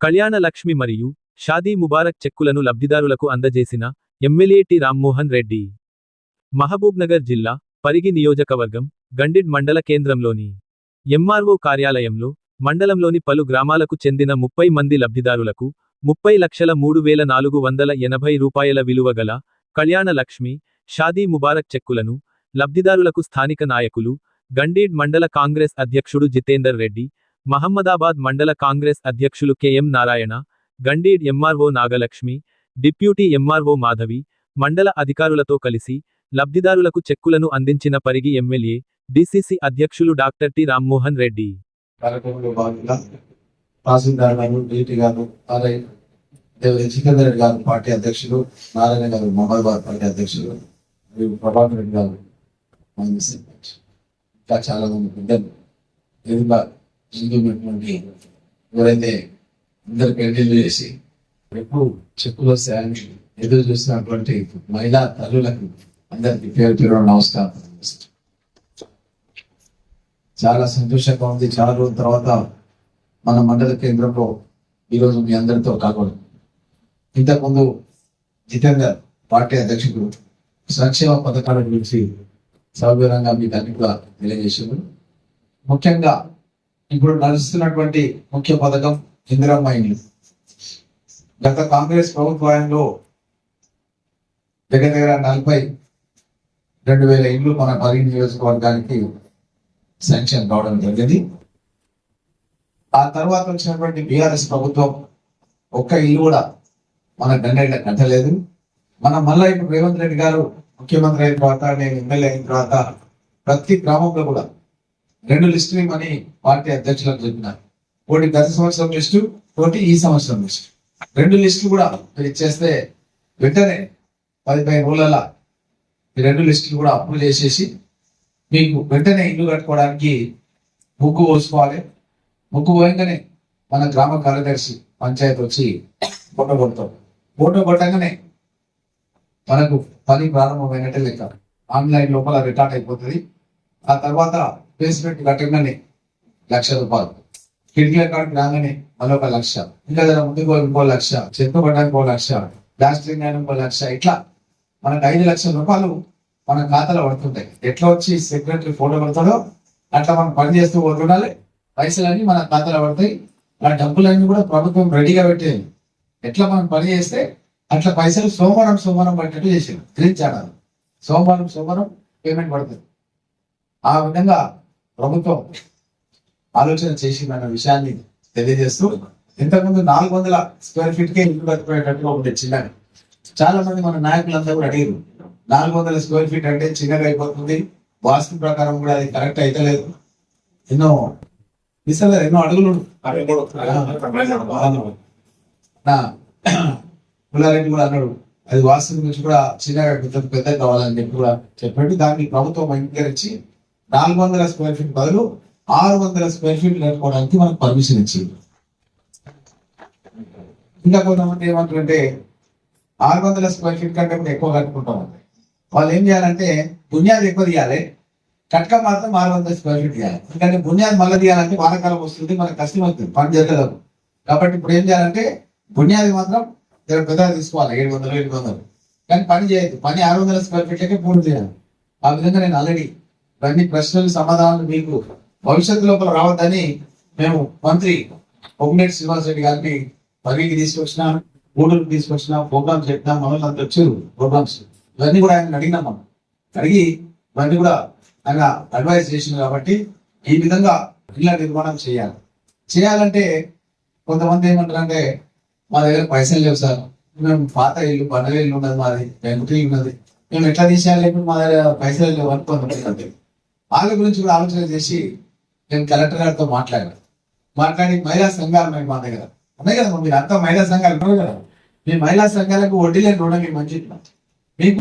కళ్యాణ లక్ష్మి మరియు షాదీ ముబారక్ చెక్కులను లబ్ధిదారులకు అందజేసిన ఎమ్మెల్యే టి. రామ్మోహన్ రెడ్డి. మహబూబ్నగర్ జిల్లా పరిగి నియోజకవర్గం గండిడ్ మండల కేంద్రంలోని ఎంఆర్ఓ కార్యాలయంలో మండలంలోని పలు గ్రామాలకు చెందిన ముప్పై మంది లబ్ధిదారులకు ముప్పై లక్షల మూడు వేల నాలుగు వందల ఎనభై రూపాయల విలువ గల కళ్యాణ లక్ష్మి షాదీ ముబారక్ చెక్కులను లబ్ధిదారులకు స్థానిక నాయకులు గండీడ్ మండల కాంగ్రెస్ అధ్యక్షుడు జితేందర్ రెడ్డి మహమ్మదాబాద్ మండల కాంగ్రెస్ అధ్యక్షులు KM Narayana Gandeed MRO Nagalakshmi deputy MRO Madhavi మండల అధికారులతో కలిసి లబ్ధిదారులకు చెక్కులను అందించిన పరిగి ఎమ్మెల్యే డిసిసి అధ్యక్షులు డాక్టర్ టి. రామ్మోహన్ రెడ్డి. కార్యక్రమంలో గారు పార్టీ అధ్యక్షులు నారాయణ గారు మహబాద్ పార్టీ అధ్యక్షులు మరియు ప్రభాకర్ రెడ్డి గారు ఇంకా చాలా మంది పెద్దలు. ఎదురుగా ఎవరైతే అందరు పెళ్ళిళ్ళు చేసి ఎప్పుడు చెక్కులు వస్తాయని ఎదురు చూసినటువంటి మహిళా తల్లులకు అందరికి పేరు పేరు నమస్కారం. చాలా సంతోషంగా ఉంది. చాలా రోజుల తర్వాత మన మండల కేంద్రంలో ఈరోజు మీ అందరితో కాకూడదు ఇంతకుముందు జితేందర్ పార్టీ అధ్యక్షుడు సంక్షేమ పథకాల గురించి సౌకర్యంగా మీకు అన్ని కూడా తెలియజేసారు ముఖ్యంగా ఇప్పుడు నడుస్తున్నటువంటి ముఖ్య పథకం ఇందిరమ్మ ఇండ్లు గత కాంగ్రెస్ ప్రభుత్వంలో దగ్గర దగ్గర నలభై రెండు వేల ఇండ్లు మన పరి నియోజకవర్గానికి శాంక్షన్ కావడం జరిగింది. ఆ తర్వాత వచ్చినటువంటి బీఆర్ఎస్ ప్రభుత్వం ఒక్క ఇల్లు కూడా మన గండేళ్ళ కట్టలేదు. మన మళ్ళా ఇప్పుడు రేవంత్ రెడ్డి గారు ముఖ్యమంత్రి అయిన తర్వాత నేను ఎమ్మెల్యే అయిన తర్వాత ప్రతి గ్రామంలో కూడా రెండు లిస్టులు ఇవ్వమని పార్టీ అధ్యక్షులకు చెప్పినారు. ఒకటి గత సంవత్సరం లిస్టు ఒకటి ఈ సంవత్సరం లిస్టు. రెండు లిస్టులు కూడా మీరు ఇచ్చేస్తే వెంటనే పది పది రోజుల ఈ రెండు లిస్టులు కూడా అప్రూవ్ చేసేసి మీకు వెంటనే ఇల్లు కట్టుకోవడానికి ముగ్గు పోసుకోవాలి. ముగ్గు పోయంగానే మన గ్రామ కార్యదర్శి పంచాయతీ వచ్చి ఫోటో కొడతాం. ఫోటో కొట్టగానే మనకు పని ప్రారంభమైనట్టే లెక్క. ఆన్లైన్ లోపల రికార్డ్ అయిపోతుంది. ఆ తర్వాత బేస్మెంట్ కట్టగానే లక్ష రూపాయలు. కిటికీ కార్డు రాగానే మరొక లక్ష. ఇంకా జర ముందుకు ఇంకో లక్ష. చెత్త పడడానికి ఒక లక్ష. ప్లాస్టింగ్ అయినా ఇంకో లక్ష. ఇట్లా మనకు ఐదు లక్షల రూపాయలు మన ఖాతాలో పడుతుంటాయి. ఎట్లా వచ్చి సెక్రటరీ ఫోటో పడతాడో అట్లా మనం పని చేస్తూ పోతుండాలి. పైసలన్నీ మన ఖాతాలో పడతాయి. ఆ డబ్బులన్నీ కూడా ప్రభుత్వం రెడీగా పెట్టేది. ఎట్లా మనం పని చేస్తే అట్లా పైసలు సోమవారం సోమవారం పట్టేట్టు చేసేది. గ్రహించాడు సోమవారం సోమవారం పేమెంట్ పడుతుంది. ఆ విధంగా ప్రభుత్వం ఆలోచన చేసిందన్న విషయాన్ని తెలియజేస్తూ ఇంతకుముందు నాలుగు వందల స్క్వేర్ ఫీట్ కే ఇల్లు కట్టుకునేటట్టుగా ఒకటి చిన్నగా చాలా మంది మన నాయకులందరూ కూడా అడిగారు నాలుగు వందల స్క్వేర్ ఫీట్ అంటే చిన్నగా అయిపోతుంది వాస్తు ప్రకారం కూడా అది కరెక్ట్ అయితలేదు ఎన్నో ఇసలు ఎన్నో అడుగులు నా పుల్లారెడ్డి కూడా అన్నాడు అది వాస్తు గురించి కూడా చిన్నగా పెద్ద పెద్ద కావాలని చెప్పి కూడా చెప్పాడు. దాన్ని ప్రభుత్వం అంగీకరించి నాలుగు వందల స్క్వేర్ ఫీట్ బదులు ఆరు వందల స్క్వేర్ ఫీట్ కట్టుకోవడానికి మనకు పర్మిషన్ ఇచ్చింది. ఇంకా కొంతమంది ఏమంటారంటే ఆరు వందల స్క్వేర్ ఫీట్ కంటే కూడా ఎక్కువ కట్టుకుంటాం వాళ్ళు ఏం చేయాలంటే బునియాది ఎక్కువ తీయాలి. కట్క మాత్రం ఆరు వందల స్క్వేర్ ఫీట్ తీయాలి. ఎందుకంటే బునియాది మళ్ళీ తీయాలంటే వానకాలం వస్తుంది మనకు కష్టం అవుతుంది పని జరగదు. కాబట్టి ఇప్పుడు ఏం చేయాలంటే బునియాది మాత్రం జర పెద్దగా తీసుకోవాలి ఏడు వందలు ఎనిమిది వందలు. కానీ పని చేయదు పని ఆరు వందల స్క్వేర్ ఫీట్లకే పూర్తి చేయాలి. ఆ విధంగా నేను ఆల్రెడీ ఇవన్నీ ప్రశ్నలు సమాధానాలు మీకు భవిష్యత్తు లోపల రావద్దని మేము మంత్రి పొంగిరెడ్డి శ్రీనివాస్ రెడ్డి గారిని పరిగికి తీసుకొచ్చిన గూడూరు తీసుకొచ్చిన ప్రోగ్రామ్స్ చెప్పినా మనల్ని అంత వచ్చారు ప్రోగ్రామ్స్. ఇవన్నీ కూడా ఆయన అడిగినాం మనం. అడిగి ఇవన్నీ కూడా ఆయన అడ్వైజ్ చేసింది కాబట్టి ఈ విధంగా ఇళ్ళ నిర్మాణం చేయాలి. చేయాలంటే కొంతమంది ఏమంటారంటే మా దగ్గర పైసలు లేవు సార్. మేము పాత ఇల్లు బండల ఇల్లు ఉన్నది మాది వెంకుటి ఉన్నది. మేము ఎట్లా తీసేయాలి? మా దగ్గర పైసలు లేవు అనుకోండి. వాళ్ళ గురించి కూడా ఆలోచన చేసి నేను కలెక్టర్ గారితో మాట్లాడాను. మాట్లాడి మహిళా సంఘాలు ఉన్నాయి మా దగ్గర. ఉన్నాయి కదా మీరు? అంతా మహిళా సంఘాలు ఉన్నాయి కదా. మీ మహిళా సంఘాలకు వడ్డీ లేని రుణం మీకు మంచి మీకు